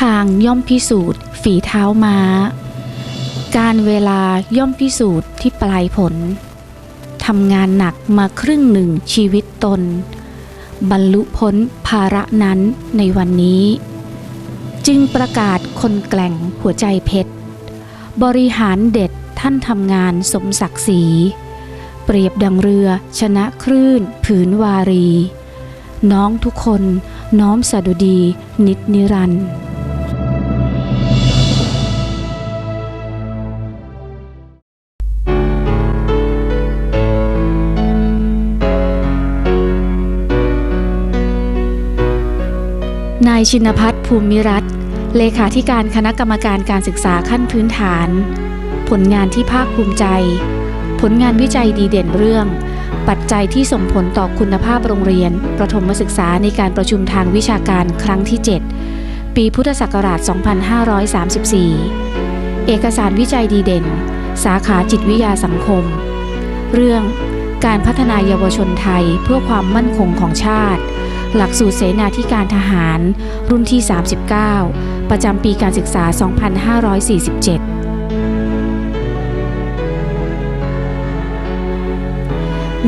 ทางย่อมพิสูจน์ ฝีเท้าม้า การเวลาย่อมพิสูจน์ที่ปลายผลทำงานหนักมาครึ่งหนึ่งชีวิตตน บรรลุพ้นภาระนั้นในวันนี้ จึงประกาศคนแกล่งหัวใจเพชร บริหารเด็ดท่านทำงานสมศักดิ์ศรี เปรียบดังเรือชนะคลื่นผืนวารี น้องทุกคนน้อมสดุดีนิดนิรันดร์ายชินพัฒน์ภูมิรัตน์เลขาธิการคณะกรรมการการศึกษาขั้นพื้นฐาน ผลงานที่ภาคภูมิใจ ผลงานวิจัยดีเด่นเรื่อง ปัจจัยที่ส่งผลต่อคุณภาพโรงเรียน ประถมศึกษาในการประชุมทางวิชาการครั้งที่ 7 ปีพุทธศักราช 2534 เอกสารวิจัยดีเด่น สาขาจิตวิทยาสังคม เรื่องการพัฒนายาวชนไทยเพื่อความมั่นคงของชาติ หลักสูตรเสนาธิการทหาร รุ่นที่ 39 ประจำปีการศึกษา 2547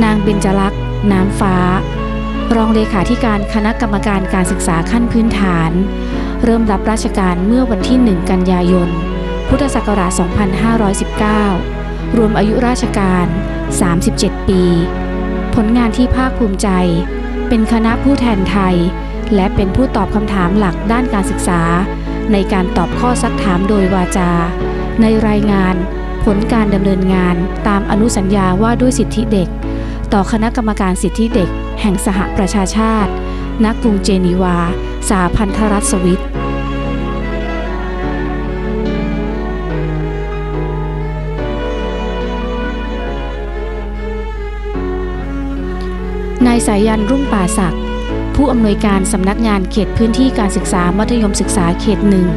นางเบญจลักษณ์ น้ำฟ้า รองเลขาธิการคณะกรรมการการศึกษาขั้นพื้นฐาน เริ่มรับราชการเมื่อวันที่ 1 กันยายน พุทธศักราช 2519 รวมอายุราชการ 37 ปี ผลงานที่ภาคภูมิใจ เป็นคณะผู้แทนไทย และเป็นผู้ตอบคำถามหลักด้านการศึกษา ในการตอบข้อซักถามโดยวาจา ในรายงาน ผลการดำเนินงานตามอนุสัญญาว่าด้วยสิทธิเด็ก ต่อคณะกรรมการสิทธิเด็ก แห่งสหประชาชาติ ณ กรุงเจนีวา สาพันธรัฐสวิตายสายยันรุ่งป่าศักดิ์ผู้อำนวยการสำนักงานเขตพื้นที่การศึกษามัธยมศึกษาเขตหนึ่ง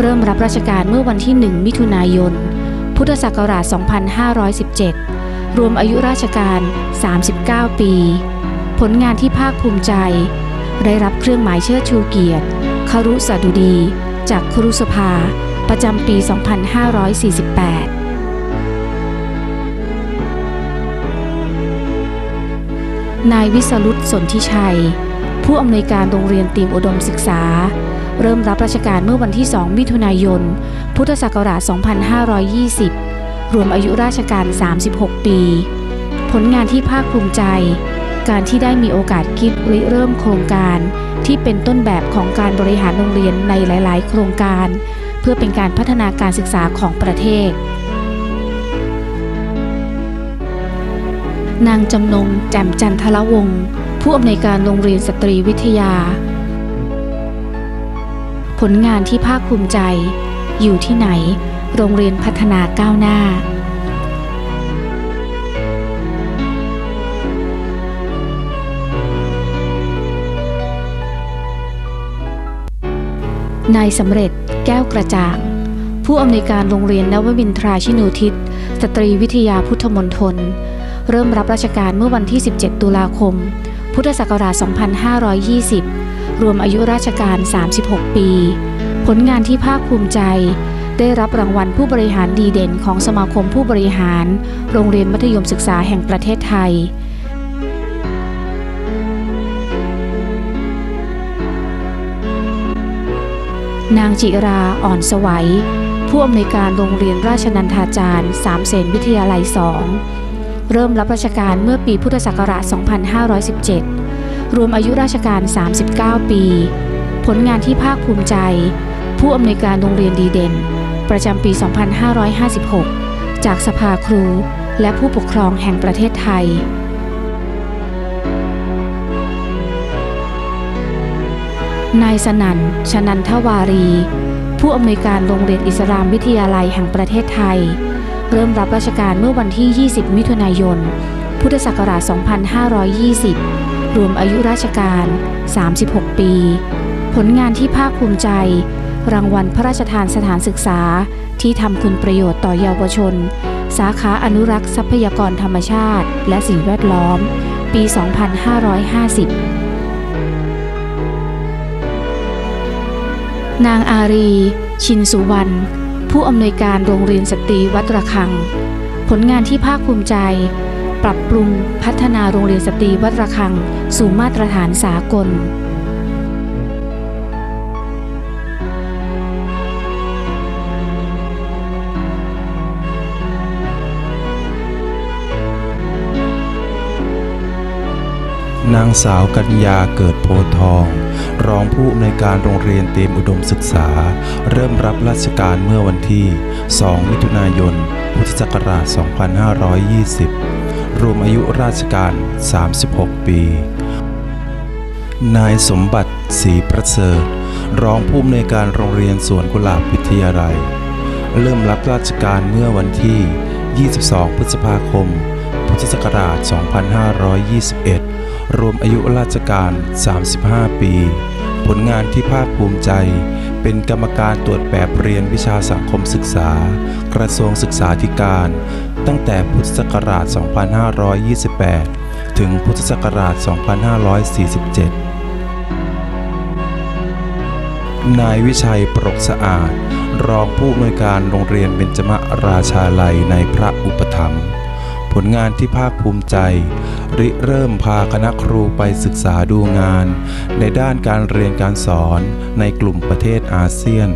เริ่มรับราชการเมื่อวันที่ 1 มิถุนายน พุทธศักราช 2517 รวมอายุราชการ 39 ปี ผลงานที่ภาคภูมิใจ ได้รับเครื่องหมายเชิดชูเกียรติคารุสดุดี จากครุสภา ประจำปี 2548 นายวิสรุตสนธิชัย ผู้อำนวยการโรงเรียนตีมอุดมศึกษา เริ่มรับราชการเมื่อวันที่ 2 มิถุนายน พุทธศักราช 2520 รวมอายุราชการ 36 ปี ผลงานที่ภาคภูมิใจ การที่ได้มีโอกาสคิดริเริ่มโครงการ ที่เป็นต้นแบบของการบริหารโรงเรียนในหลาย ๆ โครงการ เพื่อเป็นการพัฒนาการศึกษาของประเทศ นางจำนงแจ่มจันทรวงศ์ผู้อำนวยการโรงเรียนสตรีวิทยา ผลงานที่ภาคภูมิใจ อยู่ที่ไหน โรงเรียนพัฒนาก้าวหน้านายสำเร็จแก้วกระจ่าง ผู้อำนวยการโรงเรียนนวมินทราชินูทิศ สตรีวิทยาพุทธมณฑล เริ่มรับราชการเมื่อวันที่ 17 ตุลาคม พุทธศักราช 2520 รวมอายุราชการ 36 ปี ผลงานที่ภาคภูมิใจ ได้รับรางวัลผู้บริหารดีเด่นของสมาคมผู้บริหาร โรงเรียนมัธยมศึกษาแห่งประเทศไทยนางจิราอ่อนสวัย ผู้อำนวยการโรงเรียนราชนันทาจารย์สามเสนวิทยาลัย2 เริ่มรับราชการเมื่อปีพุทธศักราช 2517 รวมอายุราชการ 39 ปี ผลงานที่ภาคภูมิใจ ผู้อำนวยการโรงเรียนดีเด่น ประจำปี 2556 จากสภาครูและผู้ปกครองแห่งประเทศไทยนายสนั่นชนันทวารี ผู้อำนวยการโรงเรียนอิสลามวิทยาลัยแห่งประเทศไทย เริ่มรับราชการเมื่อวันที่ 20 มิถุนายน พุทธศักราช 2520 รวมอายุราชการ 36 ปี ผลงานที่ภาคภูมิใจ รางวัลพระราชทานสถานศึกษาที่ทำคุณประโยชน์ต่อเยาวชน สาขาอนุรักษ์ทรัพยากรธรรมชาติ และสิ่งแวดล้อม ปี 2550นางอารี ชินสุวรรณ ผู้อำนวยการโรงเรียนสตรีวัดระฆัง ผลงานที่ภาคภูมิใจ ปรับปรุงพัฒนาโรงเรียนสตรีวัดระฆัง สู่มาตรฐานสากล นางสาวกัญญาเกิดโพทอง รองผู้อำนวยการโรงเรียนเตรียมอุดมศึกษา เริ่มรับราชการเมื่อวันที่ 2 มิถุนายน พุทธศักราช 2520 รวมอายุราชการ 36 ปี นายสมบัติศรีประเสริฐ รองผู้อำนวยการโรงเรียนสวนกุหลาบวิทยาลัย เริ่มรับราชการเมื่อวันที่ 22 พฤษภาคม พุทธศักราช 2521 รวมอายุราชการ 35 ปี ผลงานที่ภาคภูมิใจ เป็นกรรมการตรวจแบบเรียนวิชาสังคมศึกษา กระทรวงศึกษาธิการ ตั้งแต่พุทธศักราช 2528 ถึงพุทธศักราช 2547นายวิชัยปรกสะอาด รองผู้อำนวยการโรงเรียนเบญจมราชาลัยในพระอุปถัมภ์ ผลงานที่ภาคภูมิใจ ริเริ่มพาคณะครูไปศึกษาดูงาน ในด้านการเรียนการสอนในกลุ่มประเทศอาเซียน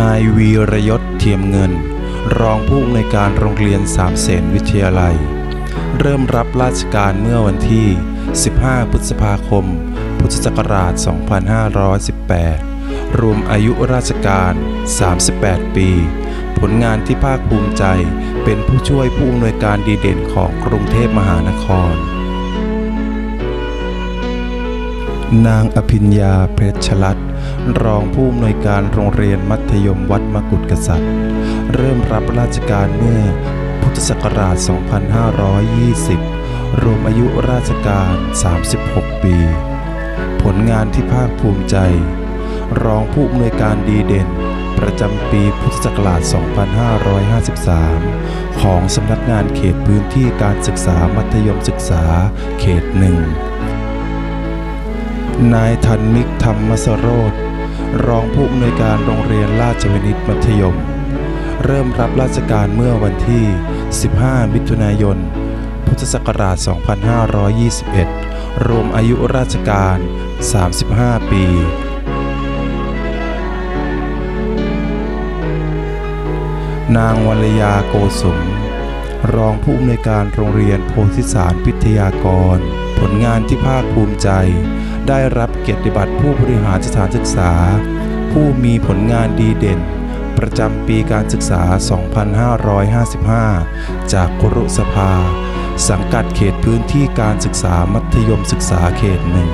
นายวีรยศเทียมเงิน รองผู้อำนวยการโรงเรียนสามเสนวิทยาลัย เริ่มรับราชการเมื่อวันที่ 15 พฤษภาคม พุทธศักราช 2518 รวมอายุราชการ 38 ปี ผลงานที่ภาคภูมิใจ เป็นผู้ช่วยผู้อำนวยการดีเด่นของกรุงเทพมหานคร นางอภิญญาเพชรชลัดรองผู้อำนวยการโรงเรียนมัธยมวัดมกุฎกษัตริย์ เริ่มรับราชการเมื่อพุทธศักราช 2520 รวมอายุราชการ 36 ปี ผลงานที่ภาคภูมิใจ รองผู้อำนวยการดีเด่น ประจำปีพุทธศักราช 2553 ของสำนักงานเขตพื้นที่การศึกษามัธยมศึกษาเขตหนึ่ง นายทันมิกธรรมสโรธรองผู้อำนวยการโรงเรียนราชวินิตมัธยม เริ่มรับราชการเมื่อวันที่ 15 มิถุนายน พุทธศักราช 2521 รวมอายุราชการ 35 ปี นางวรยาโกสม รองผู้อำนวยการโรงเรียนโพธิสารพิทยากร ผลงานที่ภาคภูมิใจ ได้รับเกียรติบัตรผู้บริหารสถานศึกษา ผู้มีผลงานดีเด่น ประจำปีการศึกษา 2555 จากครุสภา สังกัดเขตพื้นที่การศึกษามัธยมศึกษาเขตหนึ่ง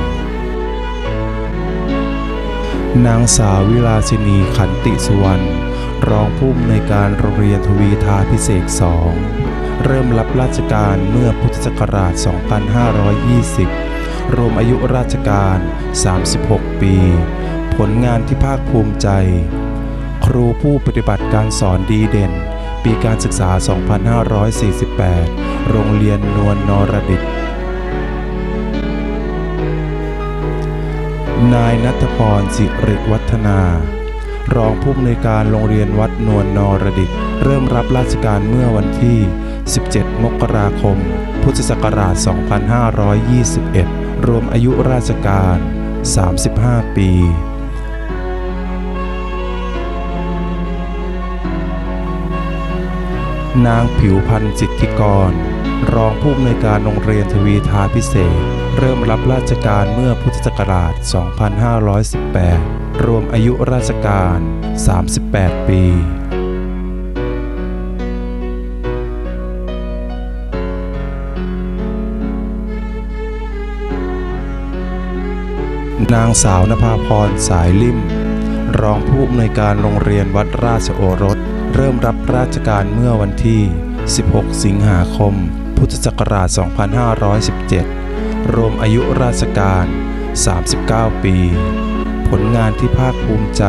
นางสาววิลาสินีขันติสุวรรณ รองผู้อำนวยการโรงเรียนทวีทาพิเศษสองเริ่มรับราชการเมื่อพุทธศักราช 2520 รวมอายุราชการ 36 ปี ผลงานที่ภาคภูมิใจ ครูผู้ปฏิบัติการสอนดีเด่น ปีการศึกษา 2548 โรงเรียนนวลนรดิตนายนัทพรสิริวัฒนา รองผู้อำนวยการโรงเรียนวัดนวลนรดิต เริ่มรับราชการเมื่อวันที่ 17 มกราคม พุทธศักราช 2521 รวมอายุราชการ 35 ปีนางผิวพันธ์จิตติกร รองผู้อำนวยการโรงเรียนทวีทาพิเศษ เริ่มรับราชการเมื่อพุทธศักราช 2518 รวมอายุราชการ 38 ปีนางสาวนภาพรสายลิ่ม รองผู้อำนวยการโรงเรียนวัดราชโอรส เริ่มรับราชการเมื่อวันที่ 16 สิงหาคม พุทธศักราช 2517 รวมอายุราชการ 39 ปี ผลงานที่ภาคภูมิใจ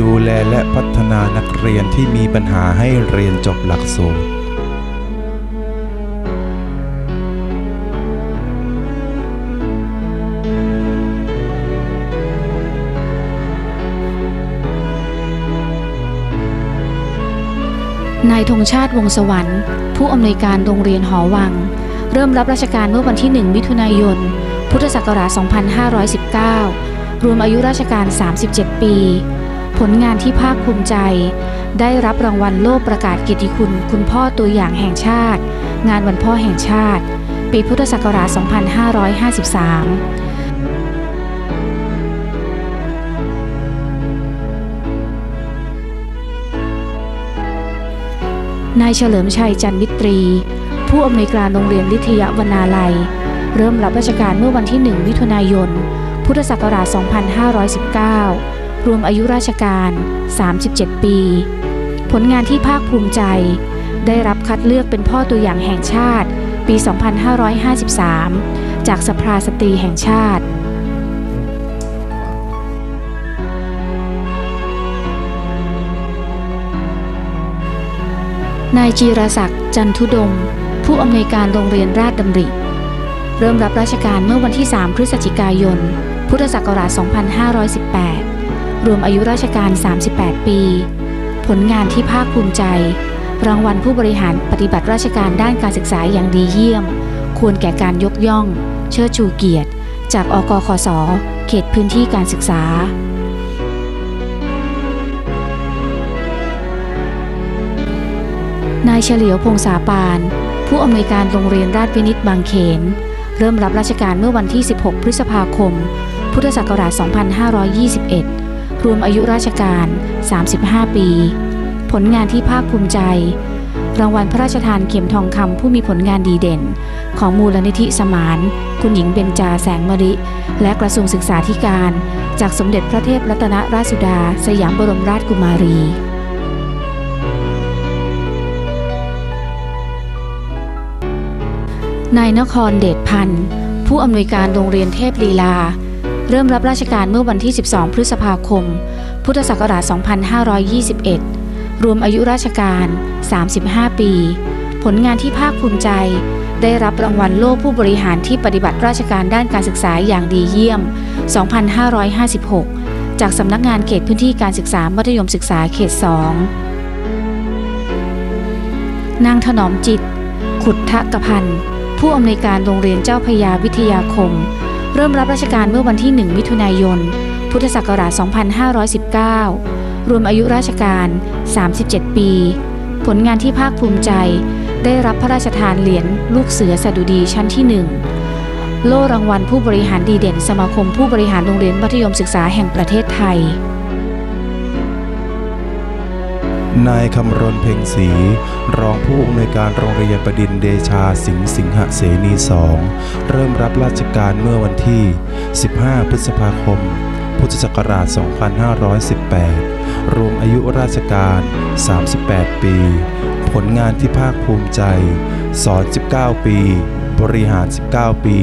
ดูแลและพัฒนานักเรียนที่มีปัญหาให้เรียนจบหลักสูตรนายธงชาติวงสวรรค์ ผู้อำนวยการโรงเรียนหอวัง เริ่มรับราชการเมื่อวันที่ 1 มิถุนายน พุทธศักราช 2519 รวมอายุราชการ 37 ปี ผลงานที่ภาคภูมิใจ ได้รับรางวัลโล่ประกาศเกียรติคุณ คุณพ่อตัวอย่างแห่งชาติ งานวันพ่อแห่งชาติ ปีพุทธศักราช 2553นายเฉลิมชัยจันมิตรี ผู้อำนวยการโรงเรียนลิทยาวนาลัย เริ่มรับราชการเมื่อวันที่ 1 มิถุนายน พุทธศักราช 2519 รวมอายุราชการ 37 ปี ผลงานที่ภาคภูมิใจ ได้รับคัดเลือกเป็นพ่อตัวอย่างแห่งชาติ ปี 2553 จากสภาสตรีแห่งชาตินายจีรศักดิ์จันทุดมผู้อำนวยการโรงเรียนราชดำริ เริ่มรับราชการเมื่อวันที่ 3 พฤศจิกายน พุทธศักราช 2518 รวมอายุราชการ 38 ปี ผลงานที่ภาคภูมิใจ รางวัลผู้บริหารปฏิบัติราชการด้านการศึกษาอย่างดีเยี่ยม ควรแก่การยกย่อง เชิดชูเกียรติ จากอกคสเขตพื้นที่การศึกษานายเฉลียวพงษาปาน ผู้อำนวยการโรงเรียนราชวินิตบางเขน เริ่มรับราชการเมื่อวันที่ 16 พฤษภาคม พุทธศักราช 2521 รวมอายุราชการ 35 ปี ผลงานที่ภาคภูมิใจ รางวัลพระราชทานเข็มทองคำผู้มีผลงานดีเด่น ของมูลนิธิสมาน คุณหญิงเบญจาแสงมริ และกระทรวงศึกษาธิการ จากสมเด็จพระเทพรัตนราชสุดา สยามบรมราชกุมารี นายนครเดชพันธ์ ผู้อำนวยการโรงเรียนเทพลีลา เริ่มรับราชการเมื่อวันที่ 12 พฤษภาคม พุทธศักราช 2521 รวมอายุราชการ 35 ปี ผลงานที่ภาคภูมิใจ ได้รับรางวัลโล่ผู้บริหารที่ปฏิบัติราชการด้านการศึกษาอย่างดีเยี่ยม 2556 จากสำนักงานเขตพื้นที่การศึกษามัธยมศึกษาเขต 2 นางถนอมจิต ขุดทะกพันธ์ ผู้อำนวยการโรงเรียนเจ้าพยาวิทยาคม เริ่มรับราชการเมื่อวันที่ 1 มิถุนายน พุทธศักราช 2519 รวมอายุราชการ 37 ปี ผลงานที่ภาคภูมิใจ ได้รับพระราชทานเหรียญลูกเสือสดุดีชั้นที่ 1 โล่รางวัลผู้บริหารดีเด่น สมาคมผู้บริหารโรงเรียนมัธยมศึกษาแห่งประเทศไทย นายคำรณเพ็งศรีรองผู้อำนวยการโรงเรียนประดินเดชาสิงห์สิงหเสนีสองเริ่มรับราชการเมื่อวันที่ 15 พฤษภาคม พุทธศักราช 2518 รวมอายุราชการ 38 ปี ผลงานที่ภาคภูมิใจ สอน 19 ปี บริหาร 19 ปี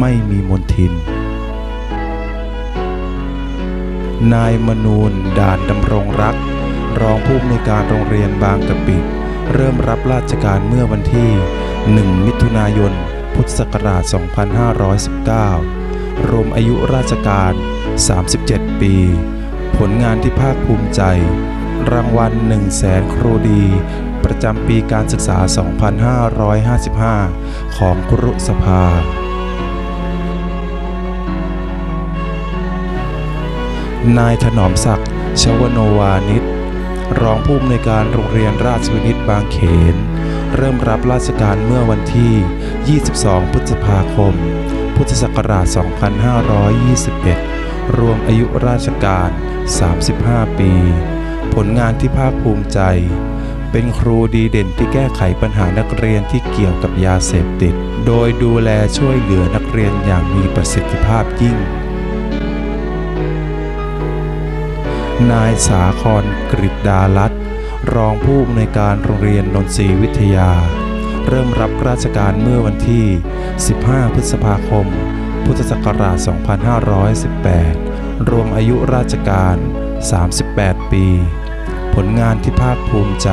ไม่มีมนทินนายมนูนด่านดำรงรัก รองผู้อำนวยการโรงเรียนบางกะปิ เริ่มรับราชการเมื่อวันที่ 1 มิถุนายน พุทธศักราช 2519 รวมอายุราชการ 37 ปี ผลงานที่ภาคภูมิใจ รางวัล 1 0 0 0 0แสนครูดี ประจำปีการศึกษา 2555 ของครุสภานายถนอมศักดิ์ชวโนวานิช รองผู้อำนวยการโรงเรียนราชวินิตบางเขน เริ่มรับราชการเมื่อวันที่ 22 พฤษภาคม พุทธศักราช 2521 รวมอายุราชการ 35 ปี ผลงานที่ภาคภูมิใจ เป็นครูดีเด่นที่แก้ไขปัญหานักเรียนที่เกี่ยวกับยาเสพติด โดยดูแลช่วยเหลือนักเรียนอย่างมีประสิทธิภาพยิ่ง นายสาครกฤษดาลัตรองผู้อำนวยการโรงเรียนนนทรีวิทยา เริ่มรับราชการเมื่อวันที่ 15 พฤษภาคม พุทธศักราช 2518 รวมอายุราชการ 38 ปี ผลงานที่ภาคภูมิใจ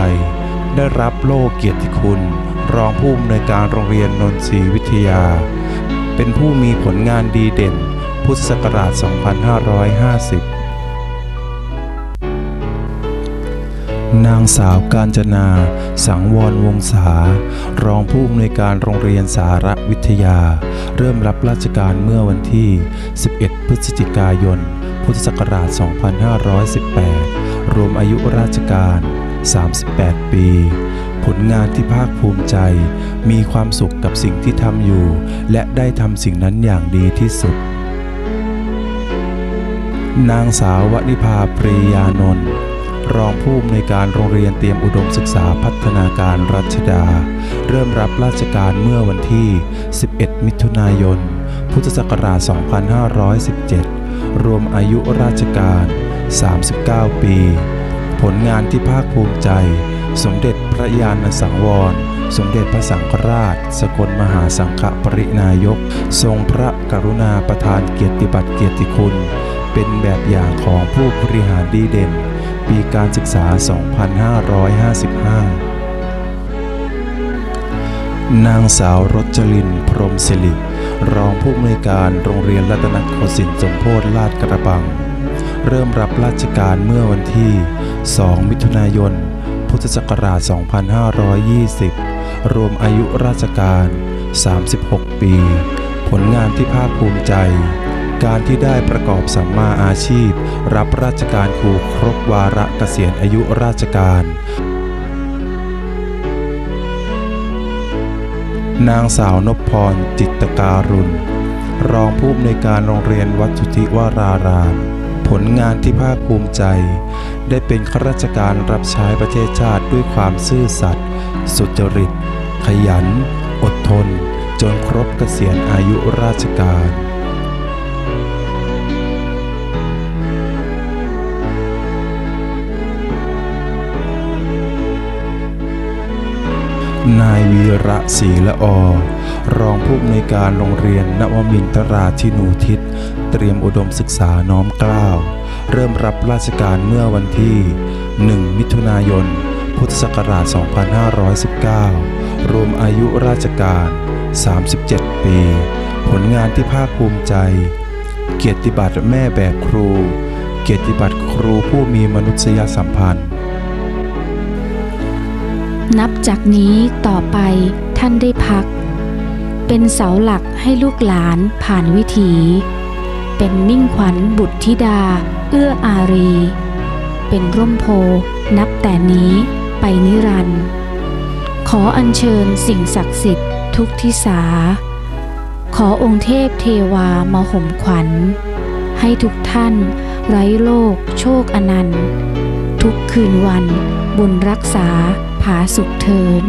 ได้รับโล่เกียรติคุณ รองผู้อำนวยการโรงเรียนนนทรีวิทยา เป็นผู้มีผลงานดีเด่น พุทธศักราช 2550 นางสาวกาญจนา สังวรวงศารองผู้อำนวยการโรงเรียนสารวิทยา เริ่มรับราชการเมื่อวันที่ 11 พฤศจิกายน พุทธศักราช 2518 รวมอายุราชการ 38 ปี ผลงานที่ภาคภูมิใจ มีความสุขกับสิ่งที่ทำอยู่ และได้ทำสิ่งนั้นอย่างดีที่สุด นางสาววนิภาปรียานนท์ รองผู้อำนวยการโรงเรียนเตรียมอุดมศึกษาพัฒนาการรัชดา เริ่มรับราชการเมื่อวันที่ 11 มิถุนายน พุทธศักราช 2517 รวมอายุราชการ 39 ปี ผลงานที่ภาคภูมิใจ สมเด็จพระยาณสังวร สมเด็จพระสังฆราช สกลมหาสังฆปรินายก ทรงพระกรุณาประทานเกียรติบัตรเกียรติคุณ เป็นแบบอย่างของผู้บริหารดีเด่น ปีการศึกษา 2555 นางสาวรจรินพรหมศิริรองผู้อำนวยการโรงเรียนรัตนโกสินทร์สมโพธิลาดกระบัง เริ่มรับราชการเมื่อวันที่ 2 มิถุนายน พุทธศักราช 2520 รวมอายุราชการ 36 ปี ผลงานที่ภาคภูมิใจ การที่ได้ประกอบสัมมาอาชีพ รับราชการครูครบวาระเกษียณอายุราชการ นางสาวนพพรจิตการุณ รองผู้อำนวยการโรงเรียนวัดสุทธิวาราราม ผลงานที่ภาคภูมิใจ ได้เป็นข้าราชการรับใช้ประเทศชาติด้วยความซื่อสัตย์ สุจริต ขยัน อดทน จนครบเกษียณอายุราชการ นายวีระศรีละอรองผู้อำนวยการโรงเรียนนวมินทราชินูทิศ เตรียมอุดมศึกษาน้อมเกล้า เริ่มรับราชการเมื่อวันที่ 1 มิถุนายน พุทธศักราช 2519 รวมอายุราชการ 37 ปี ผลงานที่ภาคภูมิใจ เกียรติบัตรแม่แบบครู เกียรติบัตรครูผู้มีมนุษยสัมพันธ์ นับจากนี้ต่อไปท่านได้พัก เป็นเสาหลักให้ลูกหลานผ่านวิถี เป็นมิ่งขวัญบุตรธิดา เอื้ออารี เป็นร่มโพนับแต่นี้ไปนิรันดร์ขออัญเชิญสิ่งศักดิ์สิทธิ์ทุกทิสา ขอองค์เทพเทวามาห่มขวัญ ให้ทุกท่านไร้โลกโชคอนันต์ ทุกคืนวันบุญรักษา ผาสุขเทิน